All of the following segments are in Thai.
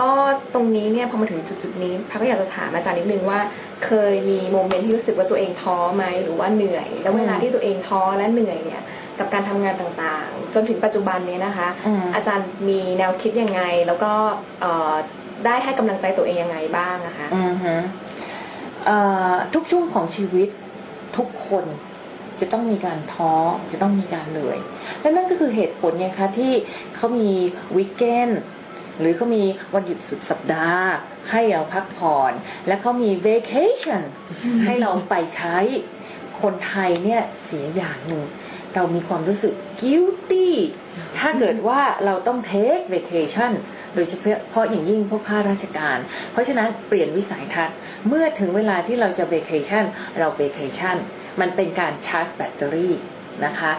ก็ตรงนี้เนี่ยพอมาถึงจุดๆนี้พักก็อยากจะถามอาจารย์นิดนึงว่าเคยมีโมเมนต์ที่รู้สึกว่าตัวเองท้อไหมหรือว่าเหนื่อย แล้วเวลาที่ตัวเองท้อและเหนื่อยเนี่ยกับการทำงานต่างๆ จนถึงปัจจุบันเนี้นะคะอืมอาจารย์มีแนวคิดยังไง แล้วก็เอ่อได้ให้กำลังใจตัวเองยังไงบ้างนะคะอือฮึเอ่อทุกช่วงของชีวิตทุกคนจะต้องมีการท้อจะต้องมีการเหนื่อยและนั่นก็คือเหตุผลไงคะที่เขามีวีคเกน หรือเขามีวันหยุดสุดสัปดาห์ ให้เราพักผ่อน และเขามี vacation ให้เราไปใช้ คนไทยเนี่ยเสียอย่างหนึ่ง เรามีความรู้สึก guilty ถ้าเกิดว่าเราต้อง take vacation โดยเฉพาะอย่างยิ่งพวกข้าราชการ เพราะฉะนั้นเปลี่ยนวิสัยทัศน์ เมื่อถึงเวลาที่เราจะ vacation เรา vacation มันเป็นการชาร์จแบตเตอรี่ นะคะ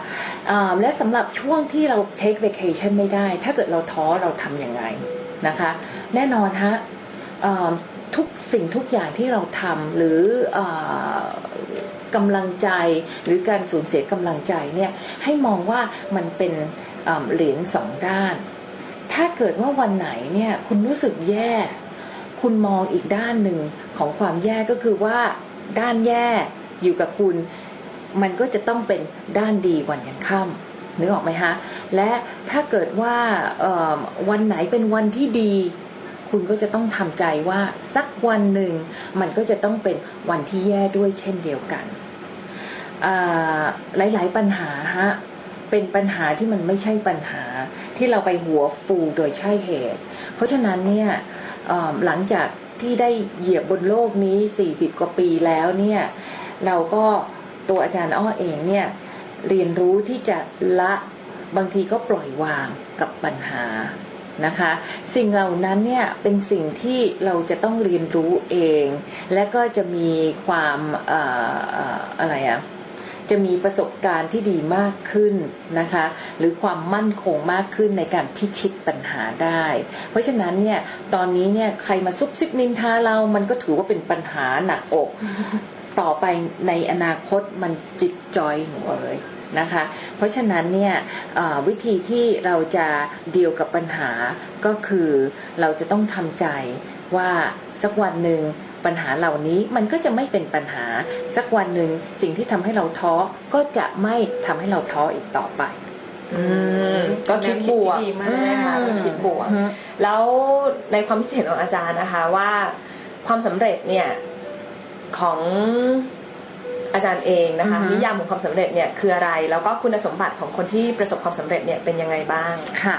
และสำหรับช่วงที่เรา take vacation ไม่ได้ ถ้าเกิดเราท้อเราทำยังไงนะคะ แน่นอนฮะทุกสิ่งทุกอย่างที่เราทำหรืออกำลังใจหรือการสูญเสียกำลังใจเนี่ยให้มองว่ามันเป็นเหรียญสองด้าน ถ้าเกิดว่าวันไหนเนี่ยคุณรู้สึกแย่ คุณมองอีกด้านหนึ่งของความแย่ก็คือว่าด้านแย่อยู่กับคุณ มันก็จะต้องเป็นด้านดีวันยังค่ำนึกออกไหมฮะและถ้าเกิดว่าวันไหนเป็นวันที่ดีคุณก็จะต้องทำใจว่าสักวันหนึ่งมันก็จะต้องเป็นวันที่แย่ด้วยเช่นเดียวกัน หลายๆปัญหาฮะเป็นปัญหาที่มันไม่ใช่ปัญหาที่เราไปหัวฟูโดยใช่เหตุ เพราะฉะนั้นเนี่ยหลังจากที่ได้เหยียบบนโลกนี้ 40 กว่าปีแล้วเนี่ยเราก็ ตัวอาจารย์อ้อเองเนี่ยเรียนรู้ที่จะละบางทีก็ปล่อยวางกับปัญหานะคะ สิ่งเหล่านั้นเนี่ยเป็นสิ่งที่เราจะต้องเรียนรู้เอง และก็จะมีความเอ่อเอ่ออะไรอะจะมีประสบการณ์ที่ดีมากขึ้นนะคะ หรือความมั่นคงมากขึ้นในการพิชิตปัญหาได้ เพราะฉะนั้นเนี่ยตอนนี้เนี่ยใครมาซุบซิบนินทาเรามันก็ถือว่าเป็นปัญหาหนักอก ต่อไปในอนาคตมันจิตจอยหนูเอ๋ยนะคะ เพราะฉะนั้นเนี่ยเอ่อวิธีที่เราจะเดียวกับปัญหาก็คือเราจะต้องทำใจว่าสักวันหนึ่งปัญหาเหล่านี้มันก็จะไม่เป็นปัญหาสักวันหนึ่งสิ่งที่ทำให้เราท้อก็จะไม่ทำให้เราท้ออีกต่อไปอืมก็คิดบวกดีมากค่ะอืมคิดบวก แล้วในความคิดเห็นของอาจารย์นะคะว่าความสำเร็จเนี่ย ของอาจารย์เองนะคะอือฮึนิยามของความสำเร็จเนี่ยคืออะไร แล้วก็คุณสมบัติของคนที่ประสบความสำเร็จเนี่ยเป็นยังไงบ้างค่ะ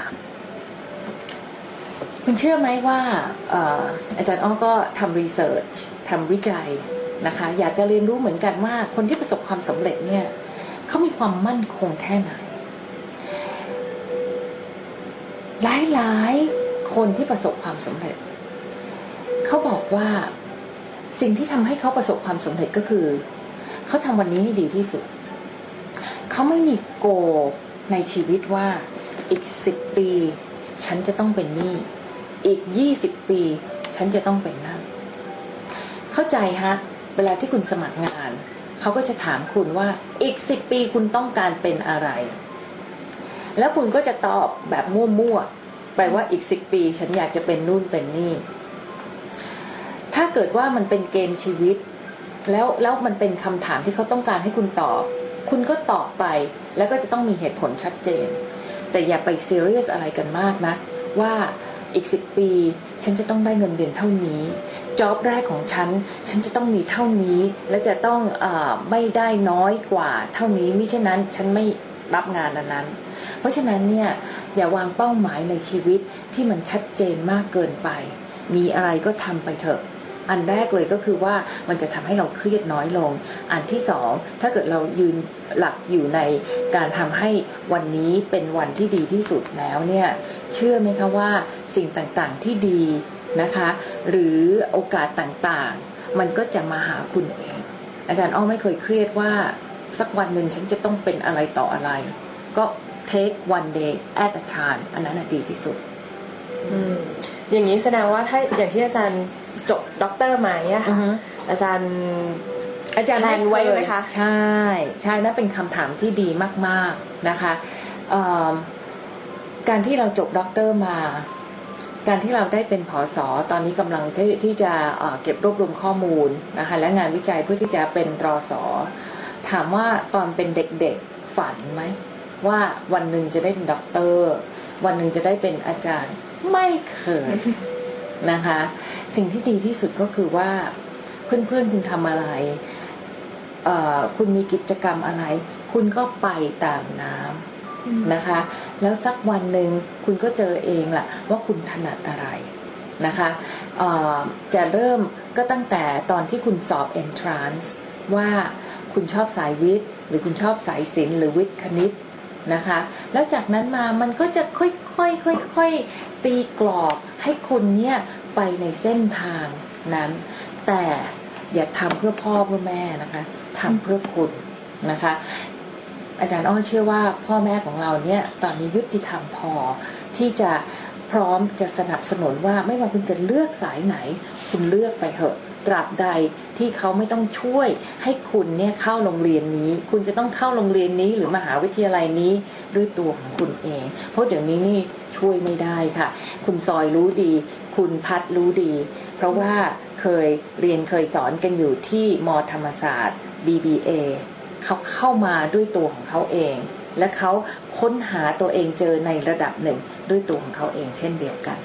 คุณเชื่อไหมว่าเอ่ออาจารย์อ้อก็ทำรีเสิร์ชทำวิจัยนะคะ อยากจะเรียนรู้เหมือนกันว่า คนที่ประสบความสำเร็จเนี่ยเขามีความมั่นคงแค่ไหน หลายหลายๆคนที่ประสบความสำเร็จเขาบอกว่า สิ่งที่ทำให้เขาประสบความสำเร็จก็คือ เขาทำวันนี้ให้ดีที่สุด เขาไม่มีโกในชีวิตว่าอีกสิบปี ฉันจะต้องเป็นนี่ อีกยี่สิบปี ฉันจะต้องเป็นนั่น เข้าใจฮะ เวลาที่คุณสมัครงาน เขาก็จะถามคุณว่าอีกสิบปีคุณต้องการเป็นอะไร แล้วคุณก็จะตอบแบบมั่วๆไปลว่าอีกสิบปี ฉันอยากจะเป็นนู่นเป็นนี่ เกิดว่ามันเป็นเกมชีวิต แล้วแล้วมันเป็นคำถามที่เขาต้องการให้คุณตอบ คุณก็ตอบไป แล้วก็จะต้องมีเหตุผลชัดเจน แต่อย่าไปซีเรียสอะไรกันมากนะ ว่าอีกสิบปี ฉันจะต้องได้เงินเดือนเท่านี้จ็อบแรกของฉัน ฉันจะต้องมีเท่านี้ และจะต้องอไม่ได้น้อยกว่าเท่านี้มิฉะนั้น ฉันไม่รับงานอันนั้น เพราะฉะนั้นเนี่ยอย่าวางเป้าหมายในชีวิตที่มันชัดเจนมากเกินไป มีอะไรก็ทำไปเถอะ อันแรกเลยก็คือว่ามันจะทำให้เราเครียดน้อยลง อันที่สองถ้าเกิดเรายืนหลักอยู่ในการทำให้วันนี้เป็นวันที่ดีที่สุดแล้วเนี่ยเชื่อไหมคะว่าสิ่งต่างๆที่ดีนะคะ หรือโอกาสต่างๆ มันก็จะมาหาคุณเอง อาจารย์อ้อไม่เคยเครียดว่าสักวันหนึ่งฉันจะต้องเป็นอะไรต่ออะไร ก็ take one day at a time อันนั้นดีที่สุด อืมอย่างนี้แสดงว่าถ้าอย่างที่อาจารย์จบด็อกเตอร์มาเนี่ยอืค่ะอฮึอาจารย์อาจารย์แพลนไว้ไหมคะใช่ใช่นั่นเป็นคำถามที่ดีมากๆนะคะเอิ่มการที่เราจบด็อกเตอร์มา การที่เราได้เป็นผอสอตอนนี้กำลังที่ที่จะเอ่อเก็บรวบรวมข้อมูลนะคะและงานวิจัยเพื่อที่จะเป็นรอสอถามว่าตอนเป็นเด็กๆฝันไหมว่าวันหนึ่งจะได้เป็นด็อกเตอร์ วันหนึ่งจะได้เป็นอาจารย์ ไม่เคยนะคะ สิ่งที่ดีที่สุดก็คือว่าเพื่อนๆคุณทำอะไร คุณมีกิจกรรมอะไร คุณก็ไปตามน้ำนะคะ แล้วสักวันหนึ่งคุณก็เจอเองล่ะ ว่าคุณถนัดอะไรนะคะจะเริ่มก็ตั้งแต่ตอนที่คุณสอบ entrance ว่าคุณชอบสายวิทย์ หรือคุณชอบสายศิลป์หรือวิทย์คณิต นะคะ แล้วจากนั้นมามันก็จะค่อยๆค่อยๆตีกรอบให้คุณเนี่ยไปในเส้นทางนั้น แต่อย่าทำเพื่อพ่อเพื่อแม่นะคะทำเพื่อคุณนะคะ อาจารย์อ้อเชื่อว่าพ่อแม่ของเราเนี่ยตอนนี้ยุติธรรมพอที่จะพร้อมจะสนับสนุนว่าไม่ว่าคุณจะเลือกสายไหน คุณเลือกไปเถอะ ตราบใดที่เขาไม่ต้องช่วยให้คุณเนี่ยเข้าโรงเรียนนี้ คุณจะต้องเข้าโรงเรียนนี้หรือมหาวิทยาลัยนี้ด้วยตัวของคุณเอง เพราะเดี๋ยวนี้นี่ช่วยไม่ได้ค่ะ คุณซอยรู้ดี คุณพัดรู้ดี เพราะว่าเคยเรียนเคยสอนกันอยู่ที่มธรรมศาสตร์ BBA เขาเข้ามาด้วยตัวของเขาเอง และเขาค้นหาตัวเองเจอในระดับหนึ่งด้วยตัวของเขาเองเช่นเดียวกัน